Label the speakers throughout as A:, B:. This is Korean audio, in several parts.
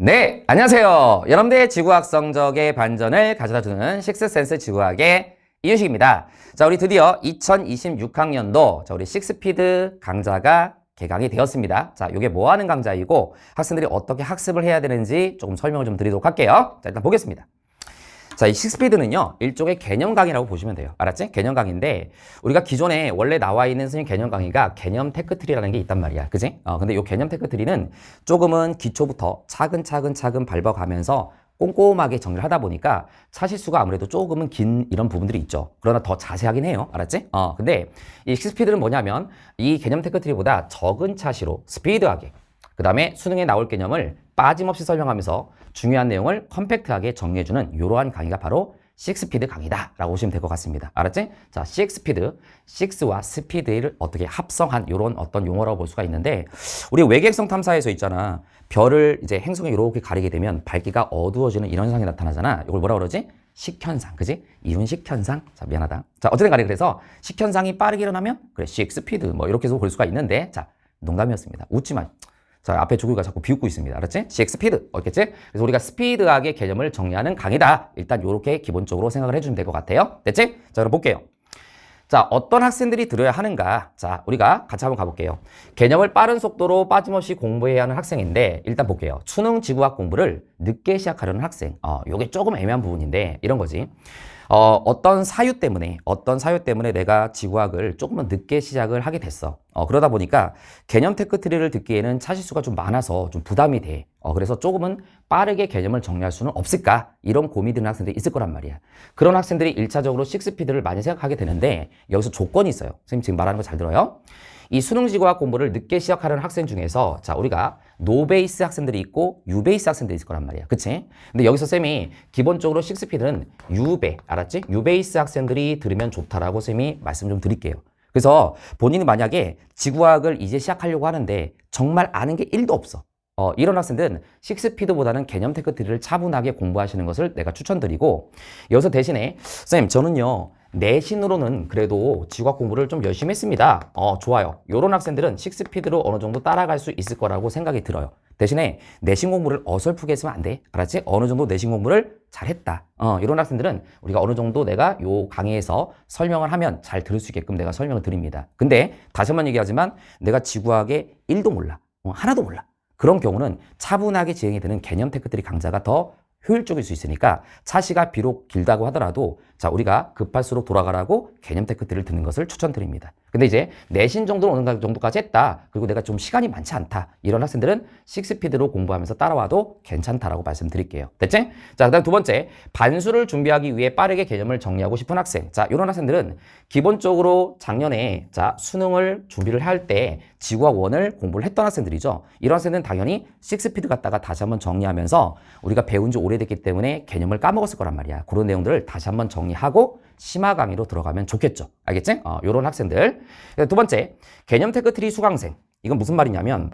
A: 네, 안녕하세요. 여러분들의 지구학 성적의 반전을 가져다 주는 식스센스 지구학의 이유식입니다. 자, 우리 드디어 2026학년도 자, 우리 식스피드 강좌가 개강이 되었습니다. 자, 이게 뭐 하는 강좌이고 학생들이 어떻게 학습을 해야 되는지 조금 설명을 좀 드리도록 할게요. 자, 일단 보겠습니다. 자, 이 식스피드는요, 일종의 개념 강의라고 보시면 돼요. 알았지? 개념 강의인데, 우리가 기존에 원래 나와 있는 선생님 개념 강의가 개념 테크트리라는 게 있단 말이야. 그지? 어, 근데 이 개념 테크트리는 조금은 기초부터 차근차근 차근 밟아가면서 꼼꼼하게 정리를 하다 보니까 차실수가 아무래도 조금은 긴 이런 부분들이 있죠. 그러나 더 자세하긴 해요. 알았지? 어, 근데 이 식스피드는 뭐냐면 이 개념 테크트리보다 적은 차시로 스피드하게 그 다음에 수능에 나올 개념을 빠짐없이 설명하면서 중요한 내용을 컴팩트하게 정리해주는 이러한 강의가 바로 식스피드 강의다 라고 보시면 될 것 같습니다. 알았지? 자, 식스피드, 식스와 스피드를 어떻게 합성한 이런 어떤 용어라고 볼 수가 있는데 우리 외계행성 탐사에서 있잖아. 별을 이제 행성에 이렇게 가리게 되면 밝기가 어두워지는 이런 현상이 나타나잖아. 이걸 뭐라 그러지? 식현상, 그지? 이윤 식 현상. 자, 미안하다. 자, 어쨌든 간에 그래서 식현상이 빠르게 일어나면 그래, 식스피드 뭐 이렇게 해서 볼 수가 있는데 자, 농담이었습니다. 웃지 마. 자, 앞에 조교가 자꾸 비웃고 있습니다. 알았지? CX 스피드. 알겠지? 그래서 우리가 스피드하게 개념을 정리하는 강의다. 일단 이렇게 기본적으로 생각을 해주면 될 것 같아요. 됐지? 자, 그럼 볼게요. 자, 어떤 학생들이 들어야 하는가? 자, 우리가 같이 한번 가볼게요. 개념을 빠른 속도로 빠짐없이 공부해야 하는 학생인데, 일단 볼게요. 수능 지구학 공부를 늦게 시작하려는 학생. 어, 요게 조금 애매한 부분인데, 이런 거지. 어, 어떤 사유 때문에, 어떤 사유 때문에 내가 지구학을 조금은 늦게 시작을 하게 됐어. 어, 그러다 보니까 개념 테크트리를 듣기에는 차실수가 좀 많아서 좀 부담이 돼. 어, 그래서 조금은 빠르게 개념을 정리할 수는 없을까? 이런 고민이 드는 학생들이 있을 거란 말이야. 그런 학생들이 일차적으로 식스피드를 많이 생각하게 되는데 여기서 조건이 있어요. 선생님 지금 말하는 거 잘 들어요. 이 수능 지구학 공부를 늦게 시작하는 학생 중에서 자 우리가 노베이스 학생들이 있고 유베이스 학생들이 있을 거란 말이야. 그치? 근데 여기서 쌤이 기본적으로 식스피드는 유베 알았지? 유베이스 학생들이 들으면 좋다라고 쌤이 말씀 좀 드릴게요. 그래서 본인이 만약에 지구학을 이제 시작하려고 하는데 정말 아는 게 1도 없어. 어, 이런 학생들은 식스피드보다는 개념 테크트리를 차분하게 공부하시는 것을 내가 추천드리고 여기서 대신에 선생님 저는요 내신으로는 그래도 지구학 공부를 좀 열심히 했습니다. 어, 좋아요. 이런 학생들은 식스피드로 어느 정도 따라갈 수 있을 거라고 생각이 들어요. 대신에 내신 공부를 어설프게 했으면 안 돼. 알았지? 어느 정도 내신 공부를 잘했다. 어, 이런 학생들은 우리가 어느 정도 내가 요 강의에서 설명을 하면 잘 들을 수 있게끔 내가 설명을 드립니다. 근데 다시 한번 얘기하지만 내가 지구학의 1도 몰라. 어, 하나도 몰라. 그런 경우는 차분하게 진행이 되는 개념 테크트리 강좌가 더 효율적일 수 있으니까 차시가 비록 길다고 하더라도 자 우리가 급할수록 돌아가라고 개념 테크트리를 듣는 것을 추천드립니다. 근데 이제 내신 정도는 어느 정도까지 했다. 그리고 내가 좀 시간이 많지 않다. 이런 학생들은 식스피드로 공부하면서 따라와도 괜찮다라고 말씀드릴게요. 됐지? 자 그다음 두 번째 반수를 준비하기 위해 빠르게 개념을 정리하고 싶은 학생. 자 이런 학생들은 기본적으로 작년에 자 수능을 준비를 할 때 지구학 원을 공부를 했던 학생들이죠. 이런 학생들은 당연히 식스피드 갖다가 다시 한번 정리하면서 우리가 배운 지 오래됐기 때문에 개념을 까먹었을 거란 말이야. 그런 내용들을 다시 한번 정리하고 심화 강의로 들어가면 좋겠죠. 알겠지? 어, 요런 학생들. 두 번째, 개념 테크 트리 수강생. 이건 무슨 말이냐면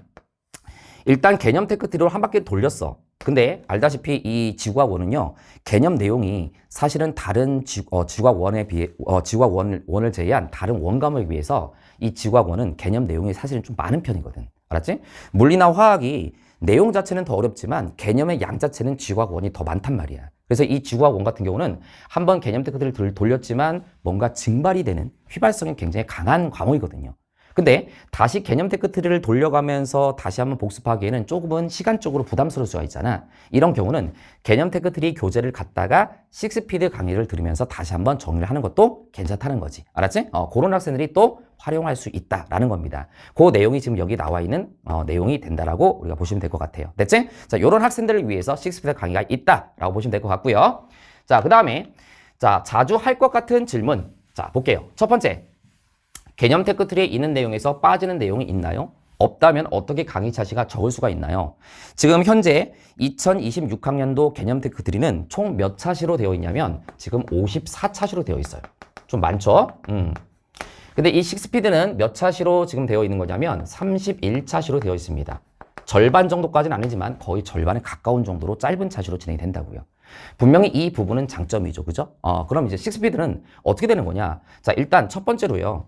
A: 일단 개념 테크 트리로 한 바퀴 돌렸어. 근데 알다시피 이 지구학 원은요 개념 내용이 사실은 다른 지, 어, 지구학 원에 비해 어, 지구학 원, 원을 제외한 다른 원과목에 비해서 이 지구학 원은 개념 내용이 사실은 좀 많은 편이거든. 알았지? 물리나 화학이 내용 자체는 더 어렵지만 개념의 양 자체는 지구학 원이 더 많단 말이야. 그래서 이 지구학 원 같은 경우는 한번 개념 테크트리를 돌렸지만 뭔가 증발이 되는 휘발성이 굉장히 강한 과목이거든요. 근데 다시 개념 테크트리를 돌려가면서 다시 한번 복습하기에는 조금은 시간적으로 부담스러울 수가 있잖아. 이런 경우는 개념 테크트리 교재를 갖다가 식스피드 강의를 들으면서 다시 한번 정리를 하는 것도 괜찮다는 거지. 알았지? 어, 그런 학생들이 또 활용할 수 있다라는 겁니다. 그 내용이 지금 여기 나와 있는 어, 내용이 된다라고 우리가 보시면 될 것 같아요. 됐지? 자, 이런 학생들을 위해서 식스피드 강의가 있다라고 보시면 될 것 같고요. 자, 그 다음에 자 자주 할 것 같은 질문. 자, 볼게요. 첫 번째. 개념 테크 트리에 있는 내용에서 빠지는 내용이 있나요? 없다면 어떻게 강의 차시가 적을 수가 있나요? 지금 현재 2026학년도 개념 테크 트리는 총 몇 차시로 되어 있냐면 지금 54차시로 되어 있어요. 좀 많죠? 음. 근데 이 식스피드는 몇 차시로 지금 되어 있는 거냐면 31차시로 되어 있습니다. 절반 정도까지는 아니지만 거의 절반에 가까운 정도로 짧은 차시로 진행이 된다고요. 분명히 이 부분은 장점이죠. 그죠? 어, 그럼 이제 식스피드는 어떻게 되는 거냐? 자, 일단 첫 번째로요.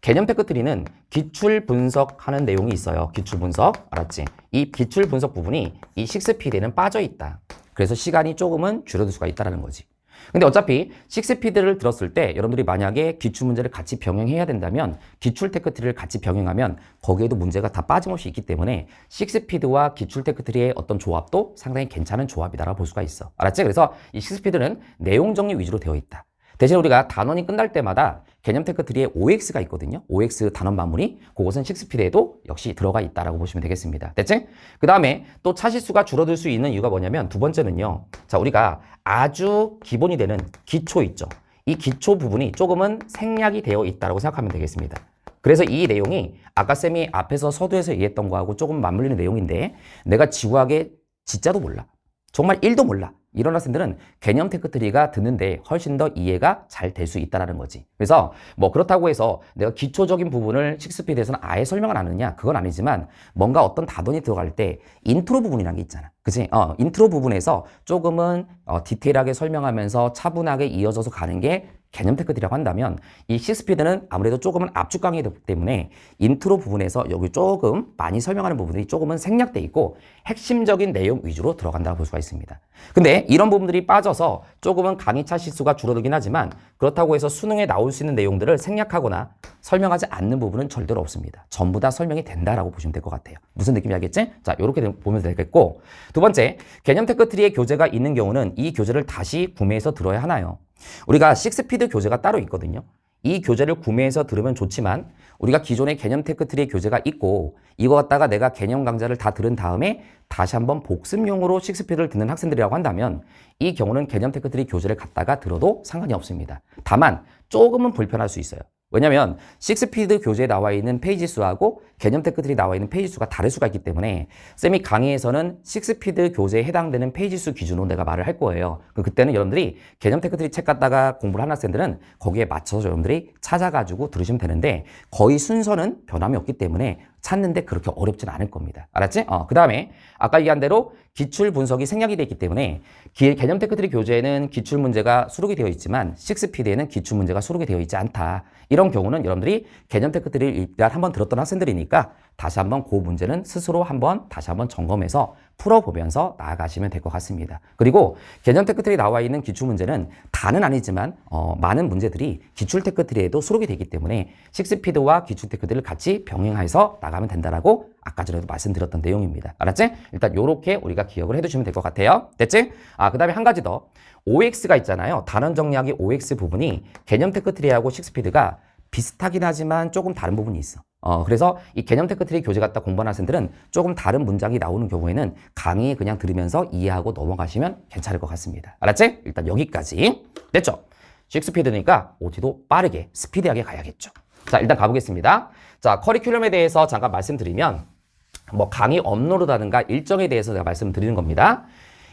A: 개념 테크트리는 기출 분석하는 내용이 있어요. 기출 분석. 알았지? 이 기출 분석 부분이 이 식스피드에는 빠져 있다. 그래서 시간이 조금은 줄어들 수가 있다라는 거지. 근데 어차피 식스피드를 들었을 때 여러분들이 만약에 기출 문제를 같이 병행해야 된다면 기출 테크트리를 같이 병행하면 거기에도 문제가 다 빠짐없이 있기 때문에 식스피드와 기출 테크트리의 어떤 조합도 상당히 괜찮은 조합이다라고 볼 수가 있어. 알았지? 그래서 이 식스피드는 내용 정리 위주로 되어 있다. 대신 우리가 단원이 끝날 때마다 개념 테크트리에 OX가 있거든요. OX 단원 마무리. 그것은 식스피드에도 역시 들어가 있다라고 보시면 되겠습니다. 됐지? 그 다음에 또 차시수가 줄어들 수 있는 이유가 뭐냐면 두 번째는요. 자, 우리가 아주 기본이 되는 기초 있죠. 이 기초 부분이 조금은 생략이 되어 있다고 생각하면 되겠습니다. 그래서 이 내용이 아까 쌤이 앞에서 서두에서 얘기했던 거하고 조금 맞물리는 내용인데 내가 지구학의 진짜도 몰라. 정말 1도 몰라. 이런 학생들은 개념 테크트리가 듣는데 훨씬 더 이해가 잘 될 수 있다는 거지. 그래서 뭐 그렇다고 해서 내가 기초적인 부분을 식스피드에서는 아예 설명을 안 하느냐? 그건 아니지만 뭔가 어떤 다돈이 들어갈 때 인트로 부분이라는 게 있잖아. 그치? 어, 인트로 부분에서 조금은 어, 디테일하게 설명하면서 차분하게 이어져서 가는 게 개념 테크트리라고 한다면 이 식스피드는 아무래도 조금은 압축강이 되기 때문에 인트로 부분에서 여기 조금 많이 설명하는 부분이 조금은 생략돼 있고 핵심적인 내용 위주로 들어간다고 볼 수가 있습니다. 근데 이런 부분들이 빠져서 조금은 강의차 시수가 줄어들긴 하지만 그렇다고 해서 수능에 나올 수 있는 내용들을 생략하거나 설명하지 않는 부분은 절대로 없습니다. 전부 다 설명이 된다라고 보시면 될 것 같아요. 무슨 느낌이 알겠지? 자, 이렇게 보면 되겠고 두 번째, 개념 테크트리의 교재가 있는 경우는 이 교재를 다시 구매해서 들어야 하나요? 우리가 식스피드 교재가 따로 있거든요. 이 교재를 구매해서 들으면 좋지만 우리가 기존의 개념 테크트리의 교재가 있고 이거 갖다가 내가 개념 강좌를 다 들은 다음에 다시 한번 복습용으로 식스피드를 듣는 학생들이라고 한다면 이 경우는 개념 테크트리 교재를 갖다가 들어도 상관이 없습니다. 다만 조금은 불편할 수 있어요. 왜냐면 식스피드 교재에 나와 있는 페이지 수하고 개념 테크들이 나와 있는 페이지 수가 다를 수가 있기 때문에 쌤이 강의에서는 식스피드 교재에 해당되는 페이지 수 기준으로 내가 말을 할 거예요. 그때는 여러분들이 개념 테크들이 책 갖다가 공부를 하는 학생들은 거기에 맞춰서 여러분들이 찾아가지고 들으시면 되는데 거의 순서는 변함이 없기 때문에 찾는데 그렇게 어렵진 않을 겁니다. 알았지? 어, 그 다음에 아까 얘기한 대로 기출 분석이 생략이 되어 있기 때문에 기, 개념 테크트리 교재에는 기출 문제가 수록이 되어 있지만 식스피드에는 기출 문제가 수록이 되어 있지 않다. 이런 경우는 여러분들이 개념 테크트리를 일단 한번 들었던 학생들이니까 다시 한번 그 문제는 스스로 한번 다시 한번 점검해서 풀어보면서 나아가시면 될 것 같습니다. 그리고 개념 테크트리 나와 있는 기출 문제는 다는 아니지만 어, 많은 문제들이 기출 테크트리에도 수록이 되기 때문에 식스피드와 기출 테크트리를 같이 병행해서 나가면 된다라고 아까 전에도 말씀드렸던 내용입니다. 알았지? 일단 요렇게 우리가 기억을 해두시면 될 것 같아요. 됐지? 아, 그 다음에 한 가지 더. OX가 있잖아요. 단원 정리하기 OX 부분이 개념 테크트리하고 식스피드가 비슷하긴 하지만 조금 다른 부분이 있어. 어, 그래서 이 개념 테크트리 교재 갖다 공부하는 학생들은 조금 다른 문장이 나오는 경우에는 강의 그냥 들으면서 이해하고 넘어가시면 괜찮을 것 같습니다. 알았지? 일단 여기까지. 됐죠? 식스피드니까 OT도 빠르게, 스피디하게 가야겠죠. 자, 일단 가보겠습니다. 자, 커리큘럼에 대해서 잠깐 말씀드리면 뭐 강의 업로드라든가 일정에 대해서 제가 말씀드리는 겁니다.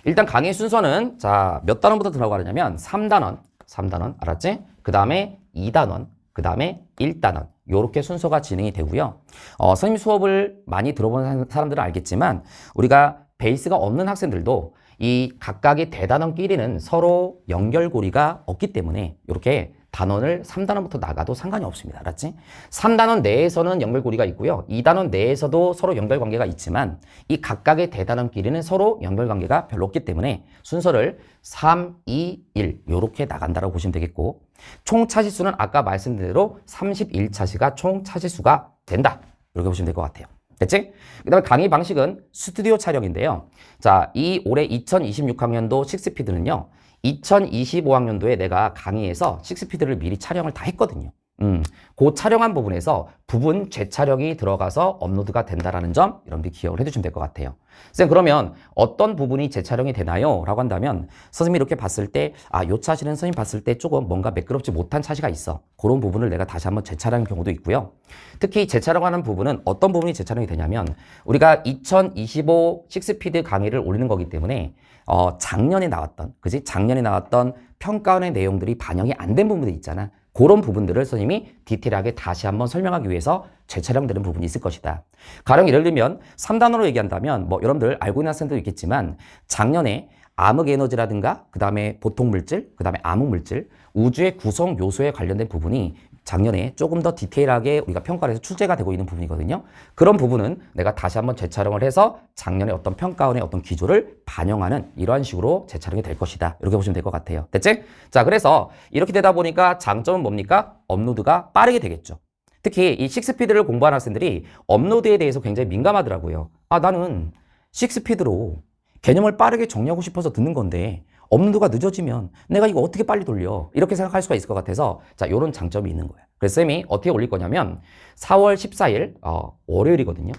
A: 일단 강의 순서는 자, 몇 단원부터 들어가느냐면 3단원, 3단원 알았지? 그 다음에 2단원, 그 다음에 1단원 요렇게 순서가 진행이 되고요. 어, 선생님 수업을 많이 들어본 사람들은 알겠지만 우리가 베이스가 없는 학생들도 이 각각의 대단원끼리는 서로 연결고리가 없기 때문에 이렇게 단원을 3단원부터 나가도 상관이 없습니다. 알았지? 3단원 내에서는 연결고리가 있고요. 2단원 내에서도 서로 연결관계가 있지만 이 각각의 대단원끼리는 서로 연결관계가 별로 없기 때문에 순서를 3, 2, 1 이렇게 나간다고 보시면 되겠고 총 차시수는 아까 말씀드린 대로 31차시가 총 차시수가 된다. 이렇게 보시면 될 것 같아요. 됐지? 그 다음에 강의 방식은 스튜디오 촬영인데요. 자, 이 올해 2026학년도 식스피드는요. 2025학년도에 내가 강의에서 식스피드를 미리 촬영을 다 했거든요. 음, 그 촬영한 부분에서 부분 재촬영이 들어가서 업로드가 된다라는 점 여러분들이 기억을 해두시면 될 것 같아요. 쌤 그러면 어떤 부분이 재촬영이 되나요? 라고 한다면 선생님이 이렇게 봤을 때 아, 요 차시는 선생님 봤을 때 조금 뭔가 매끄럽지 못한 차시가 있어. 그런 부분을 내가 다시 한번 재촬영한 경우도 있고요. 특히 재촬영하는 부분은 어떤 부분이 재촬영이 되냐면 우리가 2025 식스피드 강의를 올리는 거기 때문에 어, 작년에 나왔던, 그지? 작년에 나왔던 평가원의 내용들이 반영이 안 된 부분들이 있잖아. 그런 부분들을 선생님이 디테일하게 다시 한번 설명하기 위해서 재촬영되는 부분이 있을 것이다. 가령 예를 들면 3단어로 얘기한다면 뭐 여러분들 알고 있는 학생도 있겠지만 작년에 암흑 에너지라든가 그 다음에 보통 물질, 그 다음에 암흑 물질, 우주의 구성 요소에 관련된 부분이 작년에 조금 더 디테일하게 우리가 평가를 해서 출제가 되고 있는 부분이거든요. 그런 부분은 내가 다시 한번 재촬영을 해서 작년에 어떤 평가원의 어떤 기조를 반영하는 이러한 식으로 재촬영이 될 것이다. 이렇게 보시면 될 것 같아요. 됐지? 자, 그래서 이렇게 되다 보니까 장점은 뭡니까? 업로드가 빠르게 되겠죠. 특히 이 식스피드를 공부하는 학생들이 업로드에 대해서 굉장히 민감하더라고요. 아, 나는 식스피드로 개념을 빠르게 정리하고 싶어서 듣는 건데 업로드가 늦어지면 내가 이거 어떻게 빨리 돌려? 이렇게 생각할 수가 있을 것 같아서 자, 요런 장점이 있는 거예요. 그래서 쌤이 어떻게 올릴 거냐면 4월 14일 어, 월요일이거든요.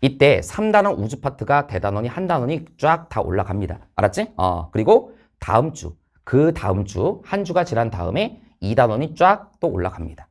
A: 이때 3단원 우주 파트가 대단원이 한 단원이 쫙 다 올라갑니다. 알았지? 어, 그리고 다음 주, 그 다음 주, 한 주가 지난 다음에 2단원이 쫙 또 올라갑니다.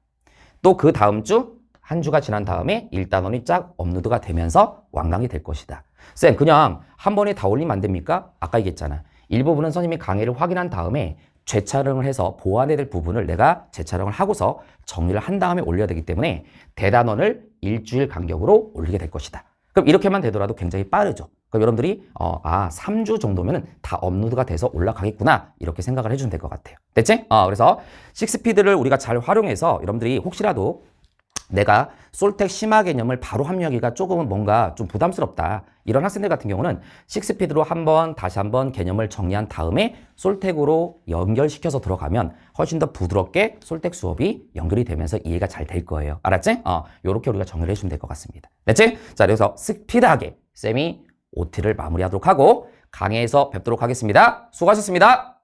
A: 또 그 다음 주, 한 주가 지난 다음에 1단원이 쫙 업로드가 되면서 완강이 될 것이다. 쌤, 그냥 한 번에 다 올리면 안 됩니까? 아까 얘기했잖아. 일부분은 선생님이 강의를 확인한 다음에 재촬영을 해서 보완해야 될 부분을 내가 재촬영을 하고서 정리를 한 다음에 올려야 되기 때문에 대단원을 일주일 간격으로 올리게 될 것이다. 그럼 이렇게만 되더라도 굉장히 빠르죠. 그럼 여러분들이 어, 아 3주 정도면은 다 업로드가 돼서 올라가겠구나 이렇게 생각을 해주면 될 것 같아요. 됐지? 어, 그래서 식스피드를 우리가 잘 활용해서 여러분들이 혹시라도 내가 솔텍 심화 개념을 바로 합류하기가 조금은 뭔가 좀 부담스럽다. 이런 학생들 같은 경우는 식스피드로 한번 다시 한번 개념을 정리한 다음에 솔텍으로 연결시켜서 들어가면 훨씬 더 부드럽게 솔텍 수업이 연결이 되면서 이해가 잘 될 거예요. 알았지? 어, 요렇게 우리가 정리를 해주면 될 것 같습니다. 됐지? 자, 그래서 스피드하게 쌤이 OT를 마무리하도록 하고 강의에서 뵙도록 하겠습니다. 수고하셨습니다.